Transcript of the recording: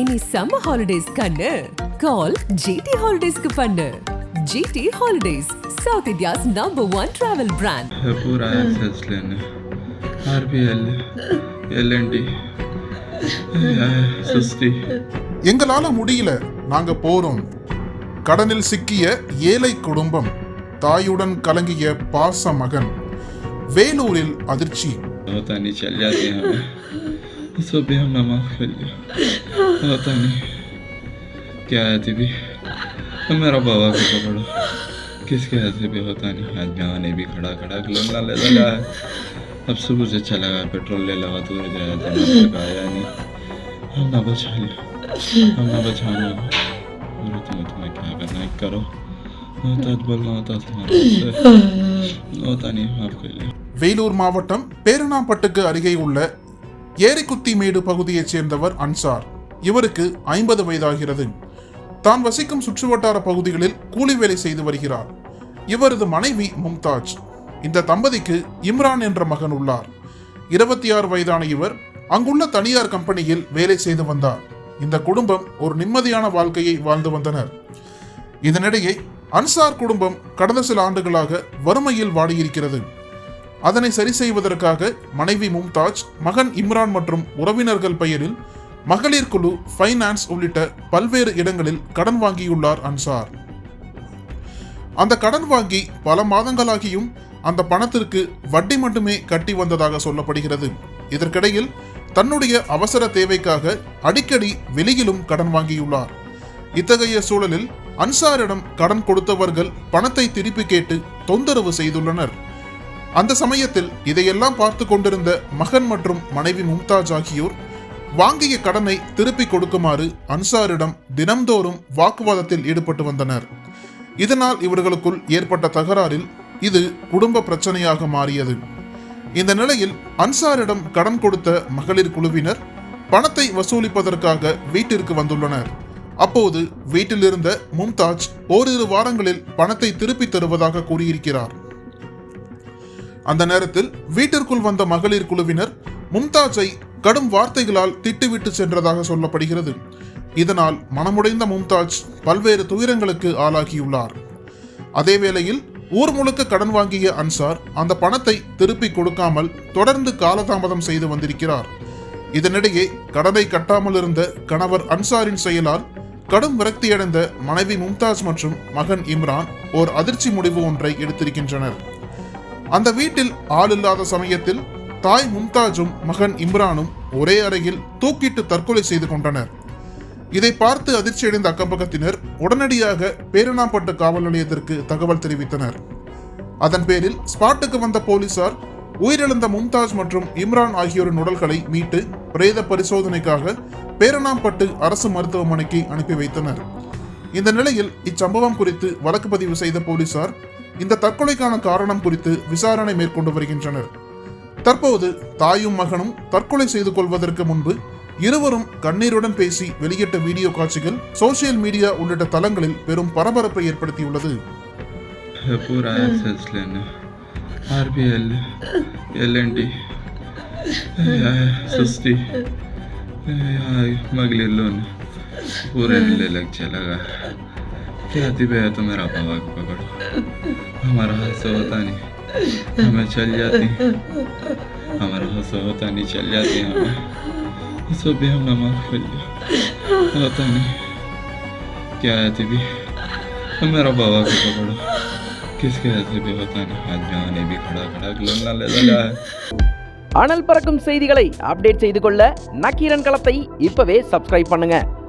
இனி summer holidays கண்ணு. Call GT ஹாலிடேஸ்க்கு பண்ணு. G T holidays south India's number one travel brand பூரா R B L L N T sixty எங்களால முடியல. நாங்கள் போகிறோம் கடனில் சிக்கிய ஏழை குடும்பம் தாயுடன் கலங்கிய பாச மகன் வேலூரில் அதிர்ச்சி. होता नहीं चल जाती है हमें सो भी हमने माफ कर लिया होता नहीं क्या है भी अब मेरा बाबा को पकड़ो किसके ऐसे भी होता नहीं आज यहाँ ने भी खड़ा खड़ा लंगा ले लगा है अब सुबह से चला गया पेट्रोल ले लगा तो जाया तो मैंने कहा आया नहीं हमने बचा लिया हमने बचाना है। बोलो तुम्हें तुम्हें क्या करना है करो होता तो बोलना होता तुम्हारा होता नहीं माफ कर लिया வேலூர் மாவட்டம் பேரணாம்பட்டுக்கு அருகே உள்ள ஏரிக்குத்திமேடு பகுதியைச் சேர்ந்தவர் அன்சார். இவருக்கு ஐம்பது வயதாகிறது. தான் வசிக்கும் சுற்றுவட்டார பகுதிகளில் கூலி வேலை செய்து வருகிறார். இவரது மனைவி மும்தாஜ். இந்த தம்பதிக்கு இம்ரான் என்ற மகன் உள்ளார். இருபத்தி ஆறு வயதான இவர் அங்குள்ள தனியார் கம்பெனியில் வேலை செய்து வந்தார். இந்த குடும்பம் ஒரு நிம்மதியான வாழ்க்கையை வாழ்ந்து வந்தனர். இதனிடையே அன்சார் குடும்பம் கடந்த சில ஆண்டுகளாக வறுமையில் வாடியிருக்கிறது. அதனை சரி செய்வதற்காக மனைவி மும்தாஜ் மகன் இம்ரான் மற்றும் உறவினர்கள் பெயரில் மகளிர் குழு ஃபைனான்ஸ் உள்ளிட்ட பல்வேறு இடங்களில் கடன் வாங்கியுள்ளார் அன்சார். அந்த கடன் வாங்கி பல மாதங்களாகியும் அந்த பணத்திற்கு வட்டி மட்டுமே கட்டி வந்ததாக சொல்லப்படுகிறது. இதற்கிடையில் தன்னுடைய அவசர தேவைக்காக அடிக்கடி வெளியிலும் கடன் வாங்கியுள்ளார். இத்தகைய சூழலில் அன்சாரிடம் கடன் கொடுத்தவர்கள் பணத்தை திருப்பி கேட்டு தொந்தரவு செய்துள்ளனர். அந்த சமயத்தில் இதையெல்லாம் பார்த்து கொண்டிருந்த மகன் மற்றும் மனைவி மும்தாஜ் ஆகியோர் வாங்கிய கடனை திருப்பி கொடுக்குமாறு அன்சாரிடம் தினம்தோறும் வாக்குவாதத்தில் ஈடுபட்டு வந்தனர். இதனால் இவர்களுக்குள் ஏற்பட்ட தகராறில் இது குடும்ப பிரச்சனையாக மாறியது. இந்த நிலையில் அன்சாரிடம் கடன் கொடுத்த மகளிர் குழுவினர் பணத்தை வசூலிப்பதற்காக வீட்டிற்கு வந்துள்ளனர். அப்போது வீட்டிலிருந்த மும்தாஜ் ஓரிரு வாரங்களில் பணத்தை திருப்பித் தருவதாக கூறியிருக்கிறார். அந்த நேரத்தில் வீட்டிற்குள் வந்த மகளிர் குழுவினர் மும்தாஜை கடும் வார்த்தைகளால் திட்டுவிட்டு சென்றதாக சொல்லப்படுகிறது. இதனால் மனமுடைந்த மும்தாஜ் பல்வேறு துயரங்களுக்கு ஆளாகியுள்ளார். அதே வேளையில் ஊர் முழுக்க கடன் வாங்கிய அன்சார் அந்த பணத்தை திருப்பி கொடுக்காமல் தொடர்ந்து காலதாமதம் செய்து வந்திருக்கிறார். இதனிடையே கடனை கட்டாமல் இருந்த கணவர் அன்சாரின் செயலால் கடும் விரக்தியடைந்த மனைவி மும்தாஜ் மற்றும் மகன் இம்ரான் ஓர் அதிர்ச்சி முடிவு ஒன்றை எடுத்திருக்கின்றனர். அந்த வீட்டில் ஆள் இல்லாத சமயத்தில் தாய் மும்தாஜும் மகன் இம்ரானும் ஒரே அறையில் தூக்கிட்டு தற்கொலை செய்து கொண்டனர். இதை பார்த்து அதிர்ச்சியடைந்த அக்கம்பக்கத்தினர் உடனடியாக பேரணாம்பட்டு காவல் நிலையத்திற்கு தகவல் தெரிவித்தனர். அதன் பேரில் ஸ்பாட்டுக்கு வந்த போலீசார் உயிரிழந்த மும்தாஜ் மற்றும் இம்ரான் ஆகியோரின் உடல்களை மீட்டு பிரேத பரிசோதனைக்காக பேரணாம்பட்டு அரசு மருத்துவமனைக்கு அனுப்பி வைத்தனர். இந்த நிலையில் இச்சம்பவம் குறித்து வழக்கு பதிவு செய்த போலீசார் இந்த தற்கொலைக்கான காரணம் குறித்து விசாரணை மேற்கொண்டு வருகின்றனர். தற்போது தாயும் மகனும் தற்கொலை செய்து கொள்வதற்கு முன்பு இருவரும் கண்ணீருடன் பேசி வெளியிட்ட வீடியோ காட்சிகள் சோசியல் மீடியா உள்ளிட்ட தளங்களில் பெரும் பரபரப்பை ஏற்படுத்தியுள்ளது. RBL L&T R B L L N D सस्ती मगली लोन पूरे ले लग चला क्या दिबे है तो मेरा बाबा को पकड़ो हमारा हाथ से होता नहीं हमें चल जाती हमारा हाथ से होता नहीं चल जाती हमें सब भी हमने माफ कर लिया होता नहीं क्या है भी मेरा बाबा को पकड़ो किसके ऐसे भी होता नहीं आज यहाँ ने भी खड़ा खड़ा लंगा ले लगा है அனல் பறக்கும் செய்திகளை அப்டேட் செய்து கொள்ள நக்கீரன் களத்தை இப்பவே சப்ஸ்கிரைப் பண்ணுங்க